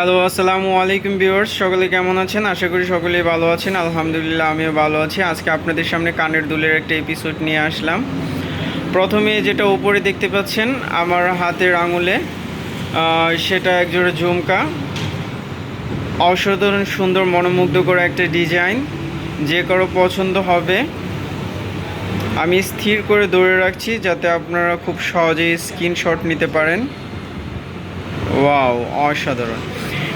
Hello, আসসালামু আলাইকুম viewers, সকলে কেমন আছেন? আশা করি সকলেই ভালো আছেন। আলহামদুলিল্লাহ, আমিও ভালো আছি। আজকে আপনাদের সামনে কানের দুলের একটা এপিসোড নিয়ে আসলাম। প্রথমে যেটা উপরে দেখতে পাচ্ছেন, আমার হাতের আঙুলে সেটা একজোড়া ঝুমকা। অসাধারণ, সুন্দর, মনোমুগ্ধকর একটা ডিজাইন যে কারও পছন্দ হবে, আমি স্থির করে ধরে রাখছি যাতে আপনারা খুব সহজেই স্ক্রিনশট নিতে পারেন। ওয়াও, অসাধারণ।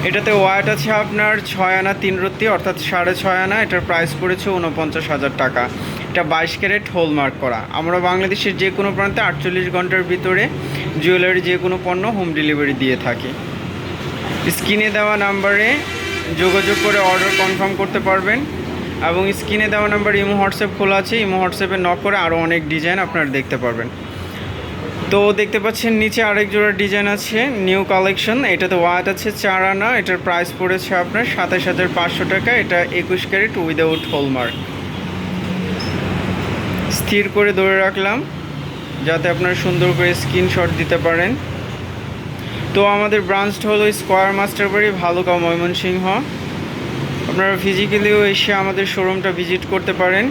এটাতে ওয়াট আছে আপনার ছয় আনা তিন রত্তি, অর্থাৎ সাড়ে ছয় আনা, এটার প্রাইস পড়েছে উনপঞ্চাশ হাজার টাকা। এটা বাইশ ক্যারেট হোলমার্ক করা। আমরা বাংলাদেশের যে কোনো প্রান্তে আটচল্লিশ ঘণ্টার ভিতরে জুয়েলারি যে কোনো পণ্য হোম ডেলিভারি দিয়ে থাকি। স্ক্রিনে দেওয়া নাম্বারে যোগাযোগ করে অর্ডার কনফার্ম করতে পারবেন এবং স্ক্রিনে দেওয়া নাম্বার ইমো হোয়াটসঅ্যাপ খোলা আছে। ইমো হোয়াটসঅ্যাপে নক করে আরও অনেক ডিজাইন আপনারা দেখতে পারবেন। তো দেখতে পাচ্ছেন, নিচে আরেক জোড়া ডিজাইন আছে নিউ কালেকশন এটাতে ওয়াট আছে, চার আনা। এটার প্রাইস পড়েছে আপনার সাতাশ হাজার পাঁচশো টাকা। এটা একুশ ক্যারেট উইদাউট হোলমার্ক স্থির করে ধরে রাখলাম, যাতে আপনারা সুন্দর করে স্ক্রিনশট দিতে পারেন। তো আমাদের ব্রাঞ্চটা হলো স্কোয়ার মাস্টার বাড়ি ভালুকা ময়মনসিংহ। আপনারা ফিজিক্যালিও এসে আমাদের শোরুমটা ভিজিট করতে পারেন।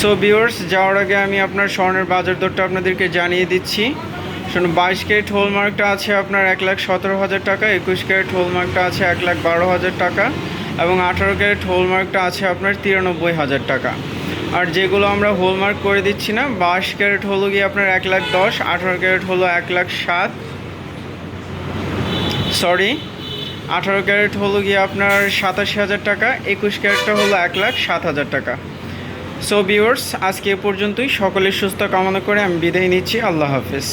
সো ভিউয়ার্স যাওয়ার আগে আমি আপনার স্বর্ণের বাজার দরটা আপনাদেরকে জানিয়ে দিচ্ছি। শুনুন, বাইশ ক্যারেট হোলমার্কটা আছে আপনার এক লাখ সতেরো হাজার টাকা, একুশ ক্যারেট হোলমার্কটা আছে এক লাখ বারো হাজার টাকা এবং আঠারো ক্যারেট হোলমার্কটা আছে আপনার তিরানব্বই হাজার টাকা। আর যেগুলো আমরা হোলমার্ক করে দিচ্ছি না, বাইশ ক্যারেট হলো গিয়ে আপনার এক লাখ দশ, আঠারো ক্যারেট হলো এক লাখ সাত। সরি আঠারো ক্যারেট হলো গিয়ে আপনার সাতাশি হাজার টাকা, একুশ ক্যারেটটা হলো এক লাখ সাত হাজার টাকা। সো ভিউয়ার্স আজকে এ পর্যন্তই। সকলের সুস্থ কামনা করে আমি বিদায় নিচ্ছি। আল্লাহ হাফেজ।